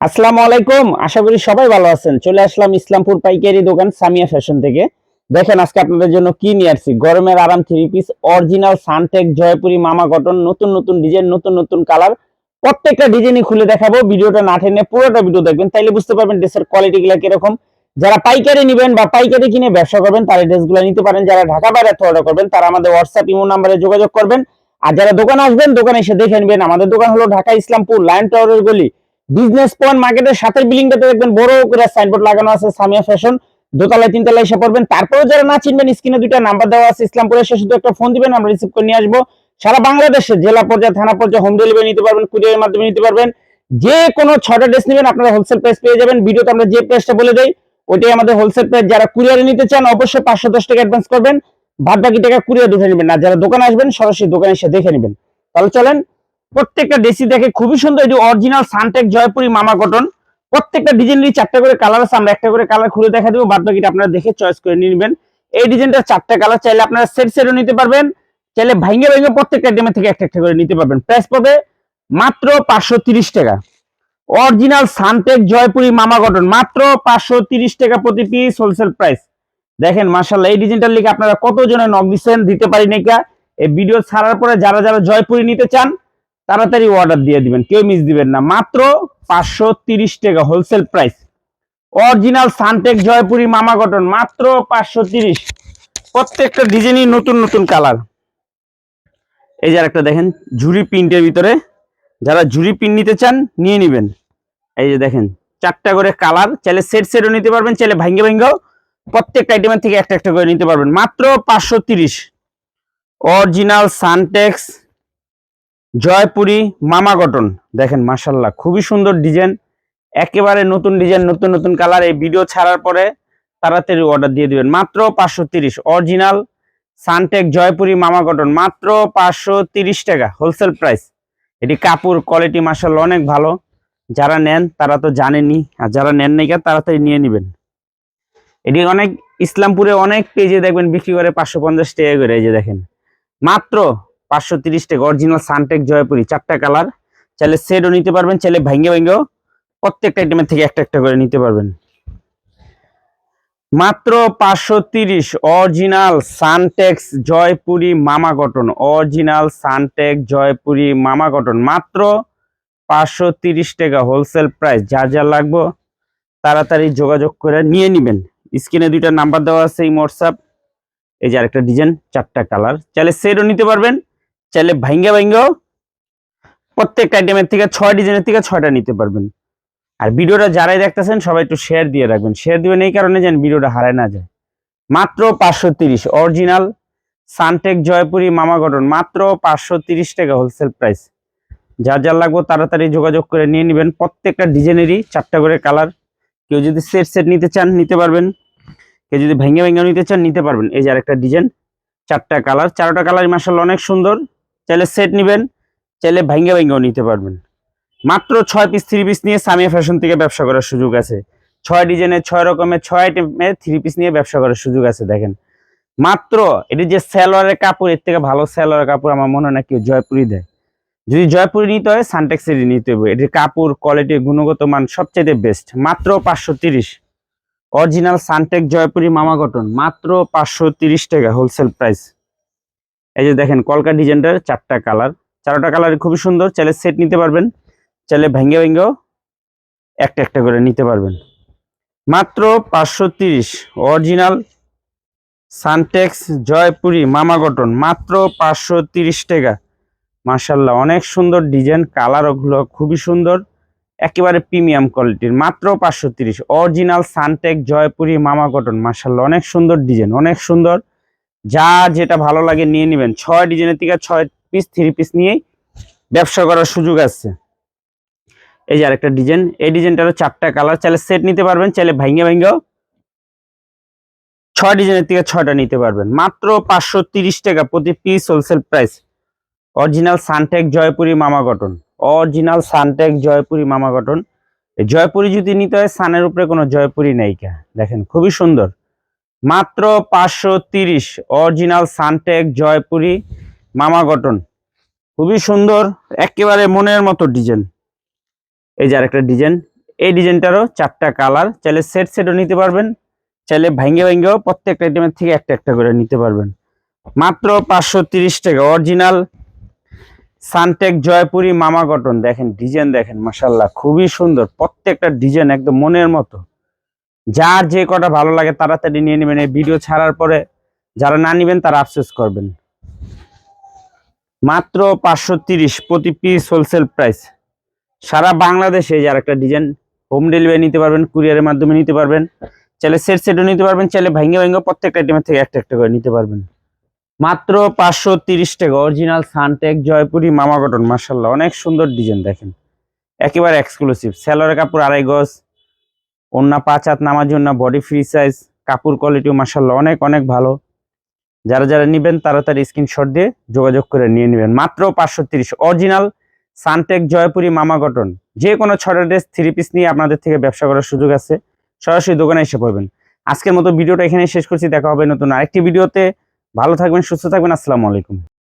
আসসালামু আলাইকুম। আশা করি সবাই ভালো আছেন। চলে আসলাম ইসলামপুর পাইকারি দোকান সামিয়া ফ্যাশন থেকে। দেখেন আজকে আপনাদের জন্য কি নিয়ে আসছি? গরমের আরাম three piece original Suntech Jaipuri মামা কটন নতুন নতুন ডিজাইন নতুন নতুন কালার প্রত্যেকটা ডিজাইনই খুলে দেখাবো। ভিডিওটা না টেনে পুরোটা ভিডিও দেখবেন, তাইলে বুঝতে পারবেন ড্রেসের কোয়ালিটি গুলা কীরকম। যারা পাইকারি নেবেন বা পাইকারি কিনে ব্যবসা করবেন, তারা ড্রেসগুলো নিতে পারেন। যারা ঢাকা বাইরে অর্ডার করবেন, তারা আমাদের হোয়াটসঅ্যাপ ইমো নাম্বারে যোগাযোগ করবেন। আর যারা দোকানে আসবেন, দোকানে এসে দেখে নেবেন। আমাদের দোকান হলো ঢাকা ইসলামপুর লাইন টাওয়ারের গলি। বিজনেস পয়েন্ট মার্কেটের সাথের বিল্ডিংটাতে দেখবেন, বড় করে সাইনবোর্ড লাগানো আছে, সামিয়া ফ্যাশন দোতলায়, তিনতলায় এসে পড়বেন। তারপরে যারা না চিনবেন স্ক্রিনে দুইটা নাম্বার দেওয়া আছে, ইসলামপুরে এসে শুধু একটা ফোন দিবেন, আমরা রিসিভ করে নিয়ে আসব। সারা বাংলাদেশে, জেলা পর্যায়ে, থানা পর্যায়ে হোম ডেলিভারি নিতে পারবেন কুরিয়ারের মাধ্যমে নিতে পারবেন। যে কোনো ছয়টা ড্রেস নেবেন, আপনারা হোলসেল প্রাইস পেয়ে যাবেন। ভিডিওতে আমরা যে প্রাইসটা বলে দেই, ওইটাই আমাদের হোলসেল প্রাইস যারা কুরিয়ারে নিতে চান, অবশ্যই পাঁচশো দশ টাকা অ্যাডভান্স করবেন। বাদ বাকি টাকা কুরিয়ার উঠে নেবেন। না যারা দোকানে আসবেন, সরাসরি দোকানে এসে দেখে নেবেন। তাহলে চলেন প্রত্যেকটা ড্রেসি দেখে খুবই সুন্দর এটি অরিজিনাল সানটেক জয়পুরি মামা কটন প্রত্যেকটা ডিজাইনেরই চারটা করে কালার আছে, আমরা একটা করে কালার খুলে দেখা দেবো বাদ বাকিটা আপনারা দেখে চয়েস করে নেবেন। এই ডিজাইনটা চারটা কালার চাইলে আপনারা সেট সেটও নিতে পারবেন, চাইলে ভাঙ্গে ভাঙ্গে প্রত্যেকটা ডিমের থেকে একটা একটা করে নিতে পারবেন। প্রাইস পড়বে মাত্র পাঁচশো তিরিশ টাকা। অরিজিনাল সানটেক জয়পুরি মামা কটন মাত্র পাঁচশো তিরিশ টাকা প্রতি পিস হোলসেল প্রাইস দেখেন মার্শাল্লাহ এই ডিজাইনটার লিখে আপনারা কত জনে নক দিচ্ছেন দিতে পারি নাকি এই ভিডিও ছাড়ার পরে যারা যারা জয়পুরি নিতে চান তাড়াতাড়ি অর্ডার দিয়ে দিবেন, কেউ মিস দিবেন না। মাত্র পাঁচশো তিরিশ টাকা wholesale price original Suntech Jaipuri মামা কটন মাত্র পাঁচশো তিরিশ। প্রত্যেকটা ডিজাইনই নতুন নতুন কালার এই যে একটা দেখেন, ঝুড়ি প্রিন্টের ভিতরে। যারা ঝুড়ি প্রিন্ট নিতে চান, নিয়ে নিবেন। এই যে দেখেন, চারটা করে কালার চাইলে সেট সেটও নিতে পারবেন, চাইলে ভাঙ্গে, ভাঙ্গেও প্রত্যেকটা আইটেমের থেকে একটা একটা করে নিতে পারবেন। মাত্র পাঁচশো তিরিশ। অরিজিনাল সানটেক্স জয়পুরি মামা কটন দেখেন মাসাল্লাহ খুবই সুন্দর ডিজাইন। একেবারে নতুন ডিজাইন, নতুন নতুন কালার। এই ভিডিও ছাড়ার পরে তাড়াতাড়ি অর্ডার দিয়ে দিবেন। মাত্র পাঁচশো তিরিশ অরিজিনাল সানটেক জয়পুরি মামা কটন মাত্র পাঁচশো তিরিশ টাকা হোলসেল প্রাইস এটি কাপড় কোয়ালিটি মাসাল্লাহ অনেক ভালো। যারা নেন, তারা তো জানেনি আর যারা নেন নাই তাড়াতাড়ি নিয়ে নেবেন। এটি অনেক, ইসলামপুরে অনেক পেজে দেখবেন বিক্রি করে পাঁচশো পঞ্চাশ টাকা করে, এই যে দেখেন। মাত্র পাঁচশো তিরিশ টাকা অরিজিনাল সানটেক জয়পুরি চারটা কালার চাইলে সেটও নিতে পারবেন, চাইলে ভাঙ্গে ভাঙ্গেও প্রত্যেকটা আইটেমের থেকে একটা একটা করে নিতে পারবেন। মাত্র পাঁচশো তিরিশ অরিজিনাল সানটেক্স জয়পুরি মামা কটন অরিজিনাল সানটেক জয়পুরি মামা কটন মাত্র পাঁচশো তিরিশ টাকা হোলসেল প্রাইস যা যা লাগবো তাড়াতাড়ি যোগাযোগ করে নিয়ে নিবেন। স্ক্রিনে দুইটা নাম্বার দেওয়া আছে এই হোয়াটসঅ্যাপ এই যে আরেকটা ডিজাইন চারটা কালার চাইলে সেটও নিতে পারবেন। চাইলে ভাঙ্গা ভাঙ্গাও প্রত্যেকটা আইটেমের থেকে ছয় ডিজাইনের থেকে ছয়টা নিতে পারবেন। আর ভিডিওটা যারাই দেখতেছেন, সবাই একটু শেয়ার দিয়ে রাখবেন। শেয়ার দিবেন এই কারণে যেন ভিডিওটা হারায় না যায়। মাত্র পাঁচশো তিরিশ অরিজিনাল সানটেক জয়পুরি মামা গঠন মাত্র পাঁচশো তিরিশ টাকা হোলসেল প্রাইস যার যার লাগবে তাড়াতাড়ি যোগাযোগ করে নিয়ে নেবেন। প্রত্যেকটা ডিজাইনেরই চারটা করে কালার কেউ যদি সেট সেট নিতে চান, নিতে পারবেন। কেউ যদি ভেঙে ভেঙে নিতে চান, নিতে পারবেন। এই যে আরেকটা ডিজাইন চারটা কালার চারটা কালার মাসাল অনেক সুন্দর। চাইলে সেট নিবেন, চাইলে ভেঙে ভেঙেও নিতে পারবেন। মাত্র ছয় পিস থ্রি পিস নিয়ে সামিয়া ফ্যাশন থেকে ব্যবসা করার সুযোগ আছে। ছয় ডিজাইনের ছয় রকমের, ছয় আইটেমের থ্রি পিস নিয়ে ব্যবসা করার সুযোগ আছে, দেখেন। মাত্র, এটি যে স্যালোয়ারের কাপড়, এর থেকে ভালো স্যালোয়ারের কাপড় আমার মনে হয় না কেউ জয়পুরি দেয়। যদি জয়পুরি নিতে হয় সানটেক্সেরই নিতে হবে। এটির কাপড় কোয়ালিটি গুণগত মান সবচেয়ে বেস্ট মাত্র পাঁচশো তিরিশ। অরিজিনাল সানটেক জয়পুরি মামা কটন মাত্র পাঁচশো তিরিশ টাকা হোলসেল প্রাইস এই যে দেখেন, কলকা ডিজাইনটার চারটা কালার। চারটা কালার খুবই সুন্দর, চাইলে সেট নিতে পারবেন, চাইলে ভেঙ্গে ভেঙ্গেও একটা একটা করে নিতে পারবেন। মাত্র পাঁচশো তিরিশ অরিজিনাল সানটেক্স জয়পুরি মামা কটন, মাত্র পাঁচশো তিরিশ টাকা। মার্শাল্লাহ অনেক সুন্দর ডিজাইন কালার ওগুলো খুবই সুন্দর, একেবারে প্রিমিয়াম কোয়ালিটির। মাত্র পাঁচশো তিরিশ অরিজিনাল সানটেক জয়পুরি মামা কটন মার্শাল্লাহ অনেক সুন্দর ডিজাইন, অনেক সুন্দর। যা যেটা ভালো লাগে নিয়ে নেবেন। ছয় ডিজাইনের থেকে ছয় পিস থ্রি পিস নিয়েই ব্যবসা করার সুযোগ আছে। এই যে আরেকটা ডিজাইন এই ডিজাইনটারও চারটা কালার চাইলে সেট নিতে পারবেন, চাইলে ভাঙ্গে ভাঙ্গেও ছয় ডিজাইনের থেকে ছয়টা নিতে পারবেন। মাত্র পাঁচশো টাকা প্রতি piece wholesale price original Suntech Jaipuri মামা কটন অরিজিনাল সানটেক জয়পুরি মামা কটন জয়পুরি যদি নিতে হয় সানের উপরে কোনো জয়পুরি নেই কা। দেখেন, খুবই সুন্দর। মাত্র পাঁচশো তিরিশ অরিজিনাল সানটেক জয়পুরি মামা কটন খুবই সুন্দর, একেবারে মনের মতো ডিজাইন। এই যে আরেকটা ডিজাইন, এই ডিজাইনটারও চারটা কালার, চাইলে সেট সেটও নিতে পারবেন, চাইলে ভাঙ্গে ভাঙ্গেও প্রত্যেকটা আইটেমের থেকে একটা একটা করে নিতে পারবেন। মাত্র পাঁচশো তিরিশ টাকা অরিজিনাল সানটেক জয়পুরি মামা কটন দেখেন, ডিজাইন দেখেন মাসাল্লাহ খুবই সুন্দর, প্রত্যেকটা ডিজাইন একদম মনের মতো। যার যে কটা ভালো লাগে তাড়াতাড়ি নিয়ে নেবেন। এই ভিডিও ছাড়ার পরে যারা না নেবেন, তারা আফসোস করবেন। মাত্র পাঁচশো তিরিশ প্রতি পিস হোলসেল প্রাইস সারা বাংলাদেশে যার একটা ডিজাইন হোম ডেলিভারি নিতে পারবেন কুরিয়ারের মাধ্যমে নিতে পারবেন। চাইলে সেট সেটও নিতে পারবেন, চাইলে ভাঙ্গে ভাঙ্গে প্রত্যেকটা আইটেমের থেকে একটা একটা করে নিতে পারবেন। মাত্র পাঁচশো তিরিশ টাকা অরিজিনাল সানটেক জয়পুরি মামা কটন মার্শাল্লাহ অনেক সুন্দর ডিজাইন দেখেন। একেবারে এক্সক্লুসিভ স্যালোয়ারের কাপড় আড়াই গজ অন্য পাঁচ হাত নামার জন্য বডি ফ্রি সাইজ কাপড় কোয়ালিটিও মার্শাল্লাহ অনেক অনেক ভালো। যারা যারা নেবেন তারা তার স্ক্রিনশট দিয়ে যোগাযোগ করে নিয়ে নেবেন। মাত্র পাঁচশো তিরিশ। অরিজিনাল সানটেক জয়পুরি মামা কটন যে কোনো ছটা ড্রেস থ্রি পিস নিয়ে আপনাদের থেকে ব্যবসা করার সুযোগ আছে। সরাসরি দোকানে এসে পড়বেন। আজকের মতো ভিডিওটা এখানে শেষ করছি। দেখা হবে নতুন আরেকটি ভিডিওতে। ভালো থাকবেন, সুস্থ থাকবেন। আসসালামু আলাইকুম।